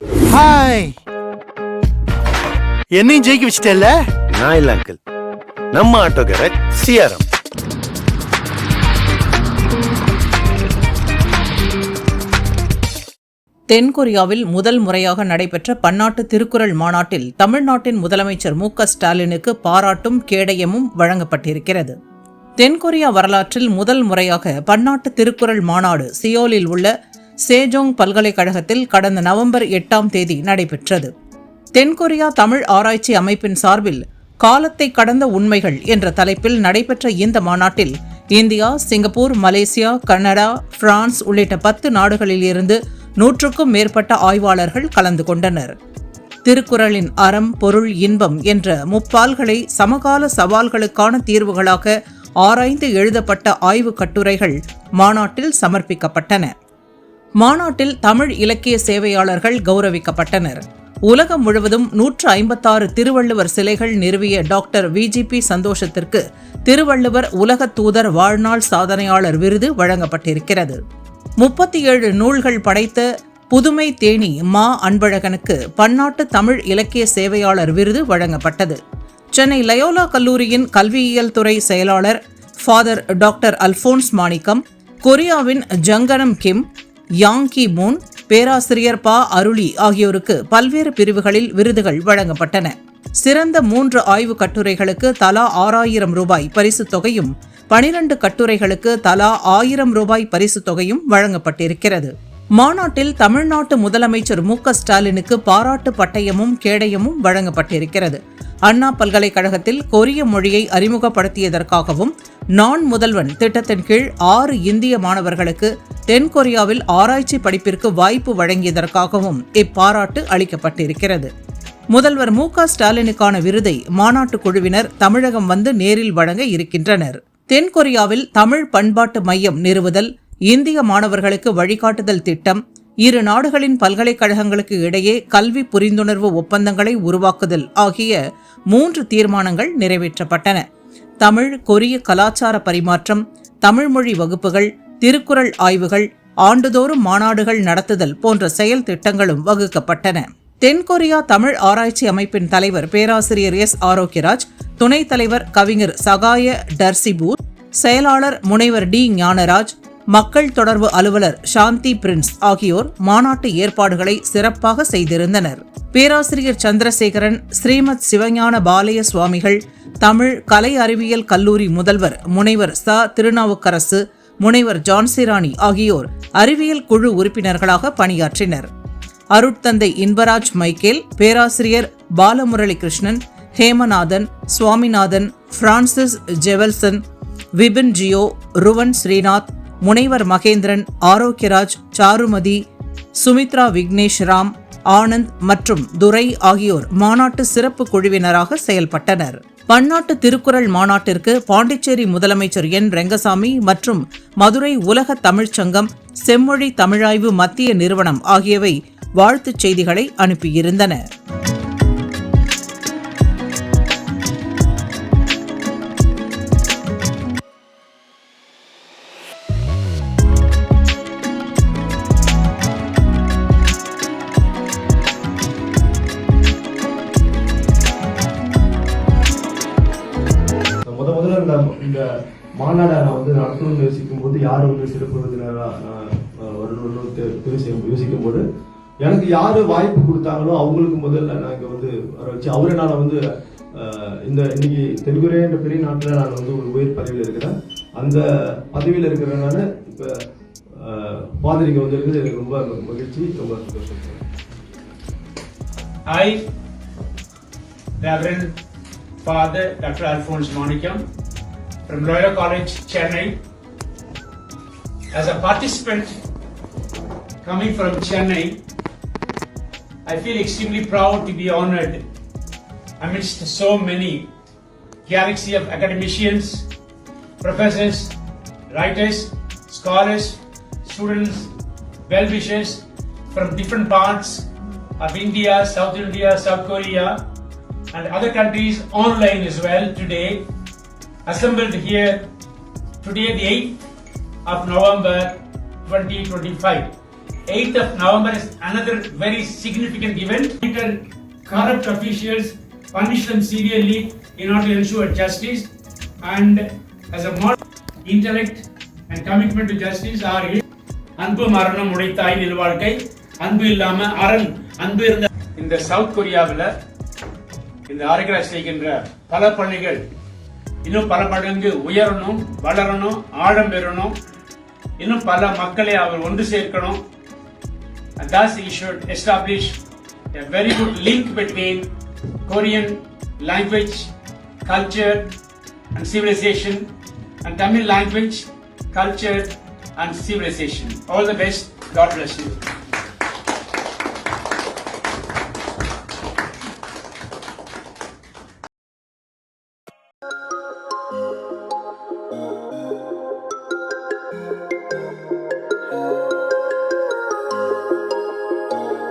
Hi என்னையும் ஜெயிக்க வச்சிட்டல நான் இல்ல அங்கிள் நம்ம ஆட்டோக்காரர் சிஆர்எம் தென்கொரியாவில் முதல் முறையாக நடைபெற்ற பன்னாட்டு திருக்குறள் மாநாட்டில் தமிழ்நாட்டின் முதலமைச்சர் மு க ஸ்டாலினுக்கு பாராட்டும் கேடயமும் வழங்கப்பட்டிருக்கிறது. தென்கொரியா வரலாற்றில் முதல் முறையாக பன்னாட்டு திருக்குறள் மாநாடு சியோலில் உள்ள சேஜோங் பல்கலைக்கழகத்தில் கடந்த நவம்பர் எட்டாம் தேதி நடைபெற்றது. தென்கொரியா தமிழ் ஆராய்ச்சி அமைப்பின் சார்பில் காலத்தை கடந்த உண்மைகள் என்ற தலைப்பில் நடைபெற்ற இந்த மாநாட்டில் India Singapore Malaysia Canada France உள்ளிட்ட பத்து நாடுகளில் இருந்து நூற்றுக்கும் மேற்பட்ட ஆய்வாளர்கள் கலந்து கொண்டனர். திருக்குறளின் அறம் பொருள் இன்பம் என்ற முப்பால்களை சமகால சவால்களுக்கான தீர்வுகளாக ஆராய்ந்து எழுதப்பட்ட ஆய்வுக் கட்டுரைகள் மாநாட்டில் சமர்ப்பிக்கப்பட்டன. மாநாட்டில் தமிழ் இலக்கிய சேவையாளர்கள் கௌரவிக்கப்பட்டனர். உலகம் முழுவதும் நூற்று ஐம்பத்தாறு திருவள்ளுவர் சிலைகள் நிறுவிய டாக்டர் விஜிபி சந்தோஷத்திற்கு திருவள்ளுவர் உலக தூதர் வாழ்நாள் சாதனையாளர் விருது வழங்கப்பட்டிருக்கிறது. முப்பத்தி ஏழு நூல்கள் படைத்த புதுமை தேனி மா. அன்பழகனுக்கு பன்னாட்டு தமிழ் இலக்கிய சேவையாளர் விருது வழங்கப்பட்டது. சென்னை லயோலா கல்லூரியின் கல்வியியல் துறை செயலாளர் ஃபாதர் டாக்டர் அல்போன்ஸ் மாணிக்கம் கொரியாவின் ஜங்கனம் கிம் யாங் கி மூன் பேராசிரியர் பா அருளி ஆகியோருக்கு பல்வேறு பிரிவுகளில் விருதுகள் வழங்கப்பட்டன. சிறந்த மூன்று ஆய்வு கட்டுரைகளுக்கு தலா ஆறாயிரம் ரூபாய் பரிசுத் தொகையும் பனிரண்டு கட்டுரைகளுக்கு தலா ஆயிரம் ரூபாய் பரிசுத் தொகையும் வழங்கப்பட்டிருக்கிறது. மாநாட்டில் தமிழ்நாட்டு முதலமைச்சர் மு க ஸ்டாலினுக்கு பாராட்டு பட்டயமும் கேடயமும் வழங்கப்பட்டிருக்கிறது. அண்ணா பல்கலைக்கழகத்தில் கொரிய மொழியை அறிமுகப்படுத்தியதற்காகவும் நான் முதல்வன் திட்டத்தின் கீழ் ஆறு இந்திய மாணவர்களுக்கு தென்கொரியாவில் ஆராய்ச்சி படிப்பிற்கு வாய்ப்பு வழங்கியதற்காகவும் இப்பாராட்டு அளிக்கப்பட்டிருக்கிறது. முதல்வர் மு க ஸ்டாலினுக்கான விருதை மாநாட்டு குழுவினர் தமிழகம் வந்து நேரில் வழங்க இருக்கின்றனர். தென்கொரியாவில் தமிழ் பண்பாட்டு மையம் நிறுவுதல் இந்திய மாணவர்களுக்கு வழிகாட்டுதல் திட்டம் இரு நாடுகளின் பல்கலைக்கழகங்களுக்கு இடையே கல்வி புரிந்துணர்வு ஒப்பந்தங்களை உருவாக்குதல் ஆகிய மூன்று தீர்மானங்கள் நிறைவேற்றப்பட்டன. தமிழ் கொரிய கலாச்சார பரிமாற்றம் தமிழ்மொழி வகுப்புகள் திருக்குறள் ஆய்வுகள் ஆண்டுதோறும் மாநாடுகள் நடத்துதல் போன்ற செயல் திட்டங்களும் வகுக்கப்பட்டன. தென்கொரியா தமிழ் ஆராய்ச்சி அமைப்பின் தலைவர் பேராசிரியர் எஸ். ஆரோக்கியராஜ் துணைத் தலைவர் கவிஞர் சகாய டர்சிபூர் செயலாளர் முனைவர் டி. ஞானராஜ் மக்கள் தொடர்பு அலுவலர் சாந்தி பிரின்ஸ் ஆகியோர் மாநாட்டு ஏற்பாடுகளை சிறப்பாக செய்திருந்தனர். பேராசிரியர் சந்திரசேகரன் ஸ்ரீமத் சிவஞான பாலய சுவாமிகள் தமிழ் கலை அறிவியல் கல்லூரி முதல்வர் முனைவர் ச. திருநாவுக்கரசு முனைவர் ஜான்சிராணி ஆகியோர் அறிவியல் குழு உறுப்பினர்களாக பணியாற்றினர். அருட்தந்தை இன்பராஜ் மைக்கேல் பேராசிரியர் பாலமுரளி கிருஷ்ணன் ஹேமநாதன் சுவாமிநாதன் பிரான்சிஸ் ஜெவல்சன் விபின் ஜியோ ருவன் ஸ்ரீநாத் முனைவர் மகேந்திரன் ஆரோக்கியராஜ் சாருமதி சுமித்ரா விக்னேஷ் ராம் ஆனந்த் மற்றும் துரை ஆகியோர் மாநாட்டு சிறப்பு குழுவினராக செயல்பட்டனர். பன்னாட்டு திருக்குறள் மாநாட்டிற்கு பாண்டிச்சேரி முதலமைச்சர் என். ரெங்கசாமி மற்றும் மதுரை உலக தமிழ்ச்சங்கம் செம்மொழி தமிழாய்வு மத்திய நிறுவனம் ஆகியவை வாழ்த்துச் செய்திகளை அனுப்பியிருந்தன. இந்த மாநாடை நான் வந்து நடத்தணும்னு யோசிக்கும் போது யார் வந்து சிறப்பு விருந்தினராக வரணும்னு செய்யும் யோசிக்கும் போது எனக்கு யாரு வாய்ப்பு கொடுத்தாங்களோ அவங்களுக்கு முதல்ல நான் இங்க வந்து வர வச்சு அவரை நான் வந்து அஹ், இந்த இன்னைக்கு தென்கொரியா என்ற பெரிய நாட்டில் நான் வந்து ஒரு உயர் பதவியில் இருக்கிறேன் அந்த பதவியில் இருக்கிறனால இப்போ ஃபாதர் இங்கே வந்து இருக்குது எனக்கு ரொம்ப மகிழ்ச்சி ரொம்ப சந்தோஷம் hi Reverend Father Dr. Alphonse Monicum from Loyola College, Chennai. As a participant coming from Chennai, I feel extremely proud to be honored amidst so many galaxy of academicians, professors, writers, scholars, students, well-wishers from different parts of India, South India, South Korea, and other countries online as well today, assembled here today, the 8th of November 2025. 8th of November is another very significant event. Corrupt officials punish them severely in order to ensure justice and as a model intellect and commitment to justice are அன்பு மரணம் உடைத்தாய் நில்வாழ்க்கை அன்பு இல்லாம அரண் அன்பு இருந்த இந்த south கொரியாவில் இந்த ஆர்கனைஸ் செய்கின்ற பல பள்ளிகள் இன்னும் பல மடங்கு உயரணும் வளரணும் ஆழம் பெறணும் இன்னும் பல மக்களை அவர் ஒன்று சேர்க்கணும் and thus he should establish a very good link between Korean language, culture and civilization and Tamil language, culture and civilization. All the best. God bless you.